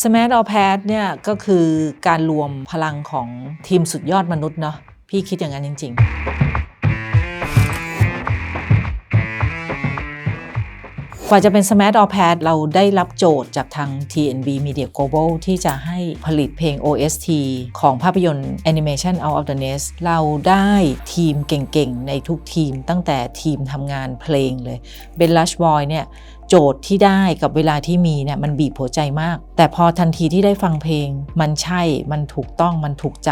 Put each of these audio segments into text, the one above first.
Smash or Pass เนี่ยก็คือการรวมพลังของทีมสุดยอดมนุษย์เนาะพี่คิดอย่างนั้นจริง ๆ กว่าจะเป็น Smash or Pass เราได้รับโจทย์จากทาง TNB Media Global ที่จะให้ผลิตเพลง OST ของภาพยนตร์ Animation Out of the Nest เราได้ทีมเก่ง ๆ ในทุกทีมตั้งแต่ทีมทำงานเพลงเลยเบนลัชบอยเนี่ยโจทย์ที่ได้กับเวลาที่มีเนี่ยมันบีบหัวใจมาก แต่พอทันทีที่ได้ฟังเพลง มันใช่มันถูกต้องมันถูกใจ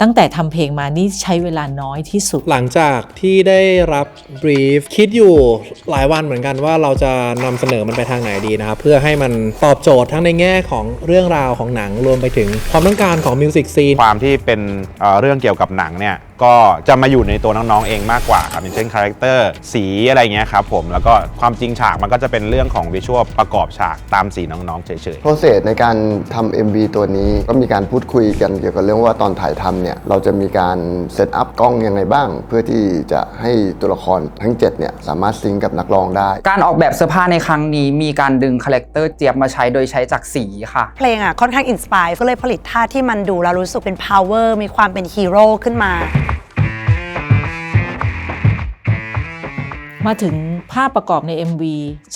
ตั้งแต่ทำเพลงมานี่ใช้เวลาน้อยที่สุด หลังจากที่ได้รับบรีฟคิดอยู่หลายวันเหมือนกันว่าเราจะนำเสนอมันไปทางไหนดีนะครับ เพื่อให้มันตอบโจทย์ทั้งในแง่ของเรื่องราวของหนังรวมไปถึงความต้องการของมิวสิกซีน ความที่เป็นเอ่อเรื่องเกี่ยวกับหนังเนี่ยก็จะมาอยู่ในตัวน้องๆเองมากกว่าครับอย่างเช่นคาแรคเตอร์สีอะไรเงี้ยครับผมแล้วก็ความจริงฉากมันก็จะเป็นเรื่องของวิชวลประกอบฉากตามสีน้องๆเฉยๆโปรเซสในการทำ MV ตัวนี้ก็มีการพูดคุยกันเกี่ยวกับเรื่องว่าตอนถ่ายทำเนี่ยเราจะมีการเซตอัพกล้องยังไงบ้าง เพื่อที่จะให้ตัวละครทั้ง7เนี่ยสามารถซิงก์กับนักร้องได้ การออกแบบเสื้อผ้าในครั้งนี้มีการดึงคาแรคเตอร์เจี๊ยบมาใช้โดยใช้จากสีค่ะ เพลงอะค่อนข้างอินสปายก็เลยผลิตท่าที่มันดูแล้วรู้สึกเป็น power มีความเป็นฮีโร่ขึ้นมา มาถึงภาพประกอบใน MV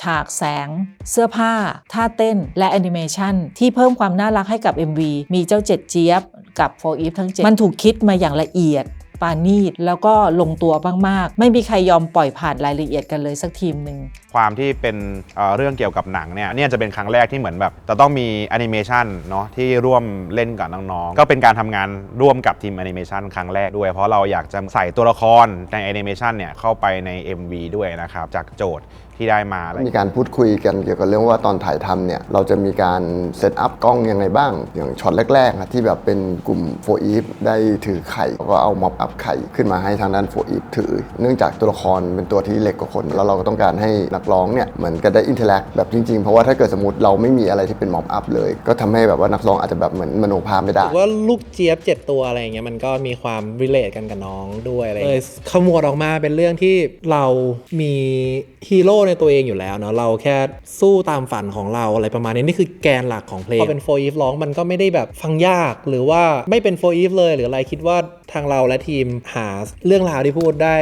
ฉากแสง เสื้อผ้า ท่าเต้น และแอนิเมชันที่เพิ่มความน่ารักให้กับ MV มีเจ้าเจ็ดเจี๊ยบกับโฟอีฟทั้งเจ็ดมันถูกคิดมาอย่างละเอียดปานีตแล้วก็ลงตัวมาก ๆ ไม่มีใครยอมปล่อยผ่านรายละเอียดกันเลยสักทีมหนึ่งความที่เป็นเอ่อเรื่องเกี่ยวกับหนังเนี่ยเนี่ยจะเป็นครั้งแรกที่เหมือนแบบจะต้องมีแอนิเมชันเนาะที่ร่วมเล่นกับน้องๆ ก็เป็นการทำงานร่วมกับทีมแอนิเมชันครั้งแรกด้วย เพราะเราอยากจะใส่ตัวละครในแอนิเมชันเนี่ยเข้าไปใน MV ด้วยนะครับ จากโจทย์ที่ได้มาอะไรมีการพูดคุยกันเกี่ยวกับเรื่องว่าตอนถ่ายทำเนี่ย เราจะมีการเซตอัพกล้องยังไงบ้าง อย่างช็อตแรกๆนะที่แบบเป็นกลุ่มโฟอีฟได้ถือไข่แล้วก็เอาม็อบอัพไข่ขึ้นมาให้ทางด้านโฟอีฟถือ เนื่องจากตัวละครเป็นตัวที่เล็กกว่าคน แล้วเราก็ต้องการให้นักร้องเนี่ยเหมือนกันได้อินเทอร์แอคแบบจริงๆ เพราะว่าถ้าเกิดสมมติเราไม่มีอะไรที่เป็นม็อบอัพเลย ก็ทำให้แบบว่านักร้องอาจจะแบบเหมือนมโนภาพไม่ได้ว่าลูกเจี๊ยบ 7 ตัวอะไรอย่างเงี้ยมันก็มีความริเลทกันกับน้องด้วยอะไรเลยขมวดออกมาเป็นเรื่องที่เรามีฮีโร่ในตัวเองอยู่แล้วเนาะเราแค่สู้ตามฝันของเราอะไรประมาณนี้นี่คือแกนหลักของเพลงพอเป็นโฟอีฟร้องมันก็ไม่ได้แบบฟังยากหรือว่าไม่เป็นโฟอีฟเลยหรืออะไรคิดว่าทางเราและทีมหาเรื่องราวที่พูดได้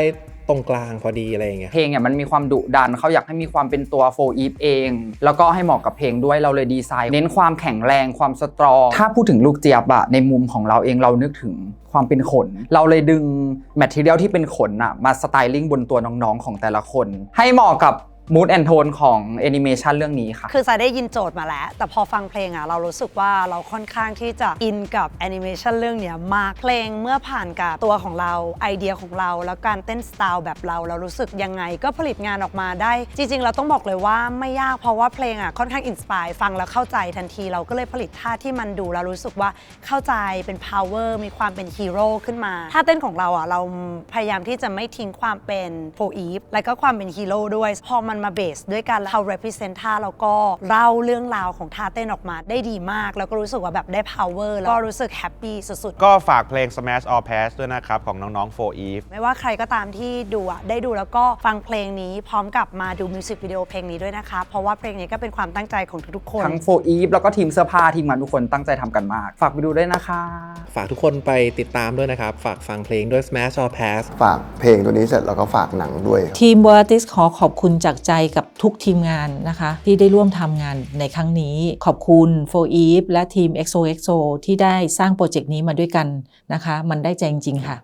ตรงกลางพอดีอะไรอย่างเงี้ยเพลงเนี่ยมันมีความดุดันเขาอยากให้มีความเป็นตัวโฟอีฟเอง แล้วก็ให้เหมาะกับเพลงด้วยเราเลยดีไซน์ เน้นความแข็งแรงความสตรอง ถ้าพูดถึงลูกเจี๊ยบอะในมุมของเราเองเรานึกถึงความเป็นขน เราเลยดึงแมทเทียลที่เป็นขนอะมาสไตลิ่งบนตัวน้องๆของแต่ละคน ให้เหมาะกับ มูดแอนโทนของแอนิเมชันเรื่องนี้ค่ะ คือสายได้ยินโจทย์มาแล้ว แต่พอฟังเพลงอะเรารู้สึกว่าเราค่อนข้างที่จะอินกับแอนิเมชันเรื่องเนี้ยมากเพลงเมื่อผ่านกับตัวของเราไอเดียของเรา แล้วการเต้นสไตล์แบบเรา เรารู้สึกยังไงก็ผลิตงานออกมาได้ จริง ๆ เราต้องบอกเลยว่าไม่ยากเพราะว่าเพลงอะค่อนข้างอินสปายฟังแล้วเข้าใจทันที เราก็เลยผลิตท่าที่มันดูแล้วรู้สึกว่าเข้าใจเป็น power มีความเป็นฮีโร่ขึ้นมาท่าเต้นของเราอะเราพยายามที่จะไม่ทิ้งความเป็นโฟอีฟและก็ความเป็นฮีโร่ด้วยพอมันมาเบสด้วยกันแล้วเรา represent ท่าแล้วก็เล่าเรื่องราวของท่าเต้นออกมาได้ดีมาก แล้วก็รู้สึกว่าแบบได้ power แล้วก็รู้สึกแฮปปี้สุดๆ ก็ฝากเพลง Smash or Pass ด้วยนะครับ ของน้องๆ4 Eve ไม่ว่าใครก็ตามที่ดูอะได้ดูแล้วก็ฟังเพลงนี้พร้อมกับมาดูมิวสิกวิดีโอเพลงนี้ด้วยนะคะ เพราะว่าเพลงนี้ก็เป็นความตั้งใจของทุกๆคน ทั้งโฟอีฟแล้วก็ทีมเสื้อผ้าทีมงานทุกคนตั้งใจทำกันมาก ฝากไปดูด้วยนะคะ ฝากทุกคนไปติดตามด้วยนะครับ ฝากฟังเพลงด้วย Smash or Pass ฝากเพลงตัวนี้เสร็จแล้วก็ฝากหนังด้วยทีม v e r t i s ขอขอบคุณจากใจกับทุกทีมงานนะคะ ที่ได้ร่วมทำงานในครั้งนี้ ขอบคุณ f o e v e และทีม XOXO ที่ได้สร้างโปรเจกต์นี้มาด้วยกันนะคะ มันได้ใจจริงๆค่ะ